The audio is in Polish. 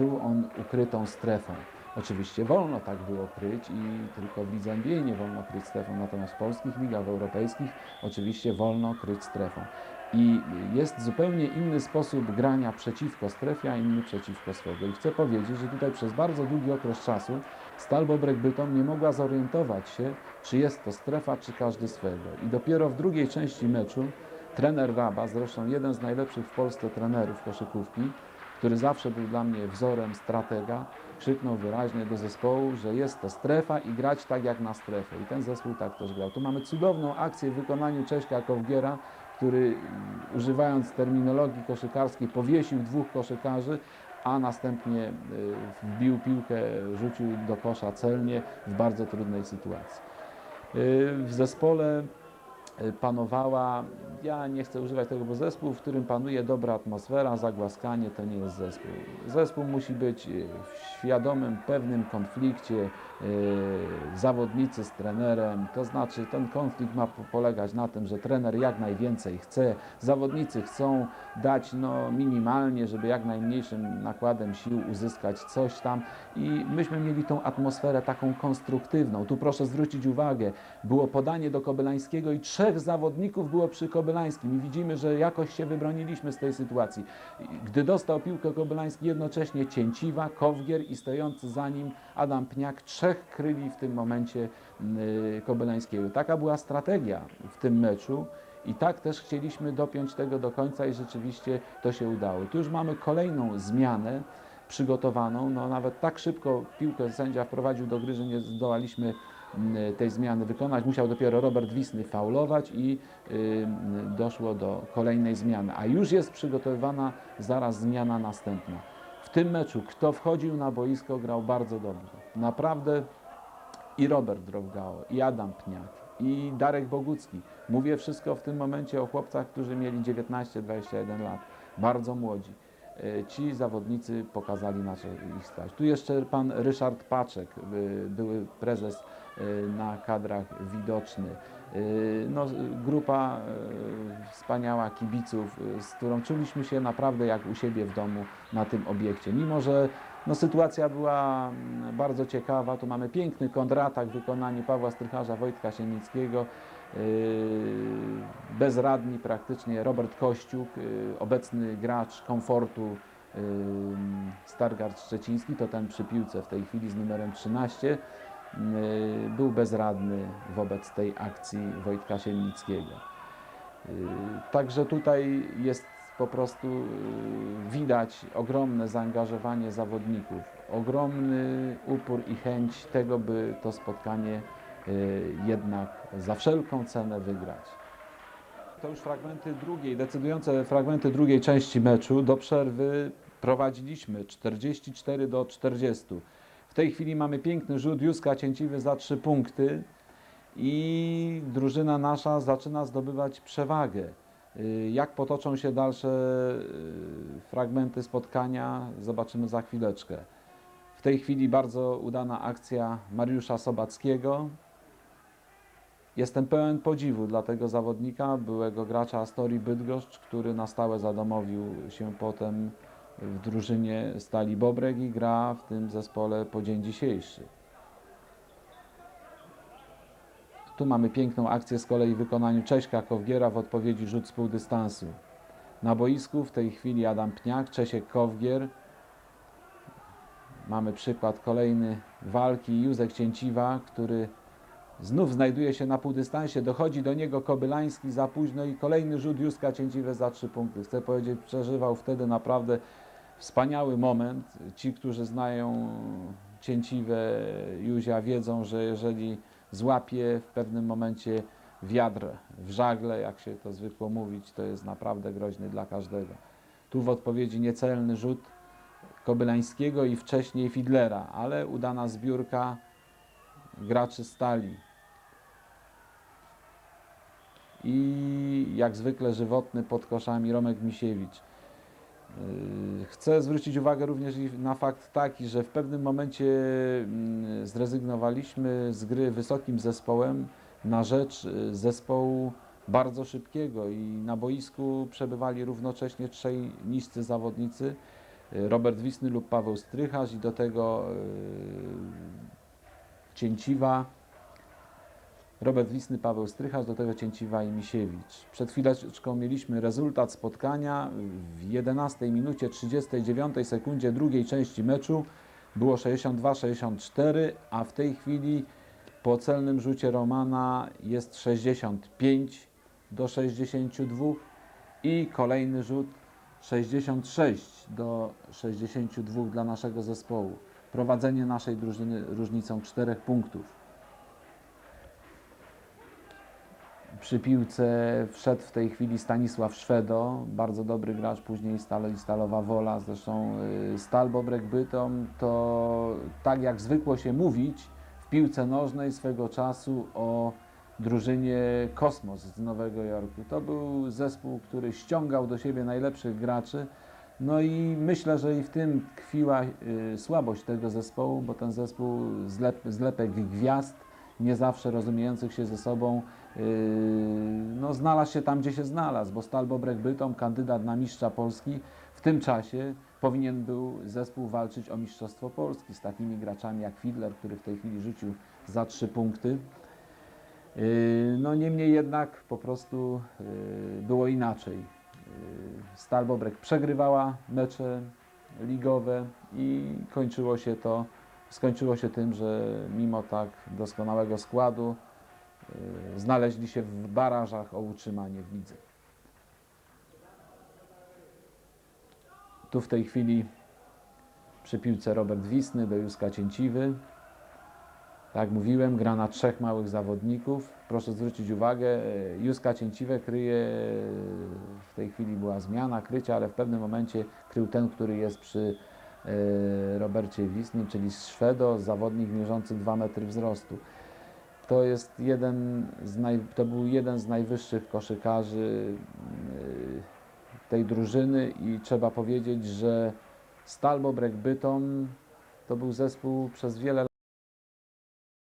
był on ukrytą strefą. Oczywiście wolno tak było kryć i tylko w lidze nie wolno kryć strefą, natomiast w polskich ligach, europejskich oczywiście wolno kryć strefą. I jest zupełnie inny sposób grania przeciwko strefie, a inny przeciwko swego. I chcę powiedzieć, że tutaj przez bardzo długi okres czasu Stal Bobrek Bytom nie mogła zorientować się, czy jest to strefa, czy każdy swego. I dopiero w drugiej części meczu trener Raba, zresztą jeden z najlepszych w Polsce trenerów koszykówki, który zawsze był dla mnie wzorem stratega, krzyknął wyraźnie do zespołu, że jest to strefa i grać tak jak na strefę. I ten zespół tak też grał. Tu mamy cudowną akcję w wykonaniu Cześka Kowgiera, który używając terminologii koszykarskiej powiesił dwóch koszykarzy, a następnie y, wbił piłkę, rzucił do kosza celnie w bardzo trudnej sytuacji. Y, W zespole panowała, ja nie chcę używać tego, bo zespół, w którym panuje dobra atmosfera, zagłaskanie to nie jest zespół. Zespół musi być y, w świadomym, pewnym konflikcie, y, zawodnicy z trenerem, to znaczy ten konflikt ma po- polegać na tym, że trener jak najwięcej chce, zawodnicy chcą dać no, minimalnie, żeby jak najmniejszym nakładem sił uzyskać coś tam i myśmy mieli tą atmosferę taką konstruktywną. Tu proszę zwrócić uwagę, było podanie do Kobylańskiego i trzech zawodników było przy Kobylańskim i widzimy, że jakoś się wybroniliśmy z tej sytuacji. Gdy dostał piłkę Kobylański, jednocześnie Cięciwa, Kowgier i stojący za nim Adam Pniak, trzech kryli w tym momencie yy, Kobylańskiego. Taka była strategia w tym meczu. I tak też chcieliśmy dopiąć tego do końca i rzeczywiście to się udało. Tu już mamy kolejną zmianę przygotowaną. No nawet tak szybko piłkę sędzia wprowadził do gry, że nie zdołaliśmy mm, tej zmiany wykonać. Musiał dopiero Robert Wisny faulować i y, doszło do kolejnej zmiany. A już jest przygotowywana zaraz zmiana następna. W tym meczu kto wchodził na boisko grał bardzo dobrze. Naprawdę i Robert Drobgao, i Adam Pniak, i Darek Bogucki. Mówię wszystko w tym momencie o chłopcach, którzy mieli 19-21 lat, bardzo młodzi. Ci zawodnicy pokazali na co ich stać. Tu jeszcze pan Ryszard Paczek, y, były prezes y, na kadrach widoczny. Y, No, grupa y, wspaniała kibiców, y, z którą czuliśmy się naprawdę jak u siebie w domu na tym obiekcie. Mimo, że no, sytuacja była mm, bardzo ciekawa. Tu mamy piękny kontratak w wykonaniu Pawła Strycharza, Wojtka Siemickiego. Yy, Bezradni praktycznie Robert Kościuk, obecny gracz komfortu Stargard Szczeciński, to ten przy piłce w tej chwili z numerem 13, yy, był bezradny wobec tej akcji Wojtka Siemnickiego. Yy, Także tutaj jest po prostu yy, widać ogromne zaangażowanie zawodników, ogromny upór i chęć tego, by to spotkanie jednak za wszelką cenę wygrać. To już fragmenty drugiej, decydujące fragmenty drugiej części meczu. Do przerwy prowadziliśmy 44 do 40. W tej chwili mamy piękny rzut Józka Cięciwy za 3 punkty i drużyna nasza zaczyna zdobywać przewagę. Y, Jak potoczą się dalsze y, fragmenty spotkania, zobaczymy za chwileczkę. W tej chwili bardzo udana akcja Mariusza Sobackiego. Jestem pełen podziwu dla tego zawodnika, byłego gracza Astorii Bydgoszcz, który na stałe zadomowił się potem w drużynie Stali Bobrek i gra w tym zespole po dzień dzisiejszy. Tu mamy piękną akcję z kolei w wykonaniu Cześka Kowgiera w odpowiedzi rzut z półdystansu. Na boisku w tej chwili Adam Pniak, Czesiek Kowgier. Mamy przykład kolejny walki Józek Cięciwa, który znów znajduje się na półdystansie, dochodzi do niego Kobylański za późno i kolejny rzut Józka Cięciwe za trzy punkty. Chcę powiedzieć, przeżywał wtedy naprawdę wspaniały moment. Ci, którzy znają Cięciwe Józia wiedzą, że jeżeli złapie w pewnym momencie wiatr w żagle, jak się to zwykło mówić, to jest naprawdę groźny dla każdego. Tu w odpowiedzi niecelny rzut Kobylańskiego i wcześniej Fidlera, ale udana zbiórka graczy stali. I jak zwykle żywotny pod koszami Romek Misiewicz. Yy, Chcę zwrócić uwagę również na fakt taki, że w pewnym momencie mm, zrezygnowaliśmy z gry wysokim zespołem na rzecz y, zespołu bardzo szybkiego i na boisku przebywali równocześnie trzej niscy zawodnicy, y, Robert Wisny lub Paweł Strycharz i do tego y, Cięciwa, Robert Wisny, Paweł Strycharz, do tego Cięciwa i Misiewicz. Przed chwileczką mieliśmy rezultat spotkania w 11 minucie 39 sekundzie drugiej części meczu. Było 62-64, a w tej chwili po celnym rzucie Romana jest 65 do 62 i kolejny rzut 66 do 62 dla naszego zespołu. Prowadzenie naszej drużyny różnicą 4 punktów. Przy piłce wszedł w tej chwili Stanisław Szwedo, bardzo dobry gracz, później Stal, Stalowa Wola, zresztą y, Stal Bobrek Bytom to tak jak zwykło się mówić w piłce nożnej swego czasu o drużynie Kosmos z Nowego Jorku. To był zespół, który ściągał do siebie najlepszych graczy. No i myślę, że i w tym tkwiła y, słabość tego zespołu, bo ten zespół zlep, zlepek gwiazd, nie zawsze rozumiejących się ze sobą, no, znalazł się tam, gdzie się znalazł, bo Stal Bobrek Bytom, kandydat na mistrza Polski, w tym czasie powinien był zespół walczyć o mistrzostwo Polski z takimi graczami jak Fidler, który w tej chwili rzucił za trzy punkty. Yy, No niemniej jednak po prostu yy, było inaczej. Yy, Stal Bobrek przegrywała mecze ligowe i kończyło się to, skończyło się tym, że mimo tak doskonałego składu yy, znaleźli się w barażach o utrzymanie w lidze. Tu w tej chwili przy piłce Robert Wisny Józka Cięciwy. Tak mówiłem, gra na trzech małych zawodników. Proszę zwrócić uwagę, e, Józka Cięciwę kryje, e, w tej chwili była zmiana krycia, ale w pewnym momencie krył ten, który jest przy e, Robercie Wisnym, czyli Szwedo, zawodnik mierzący 2 metry wzrostu. To, jest jeden z naj, to był jeden z najwyższych koszykarzy e, tej drużyny i trzeba powiedzieć, że Stal Bobrek Bytom to był zespół przez wiele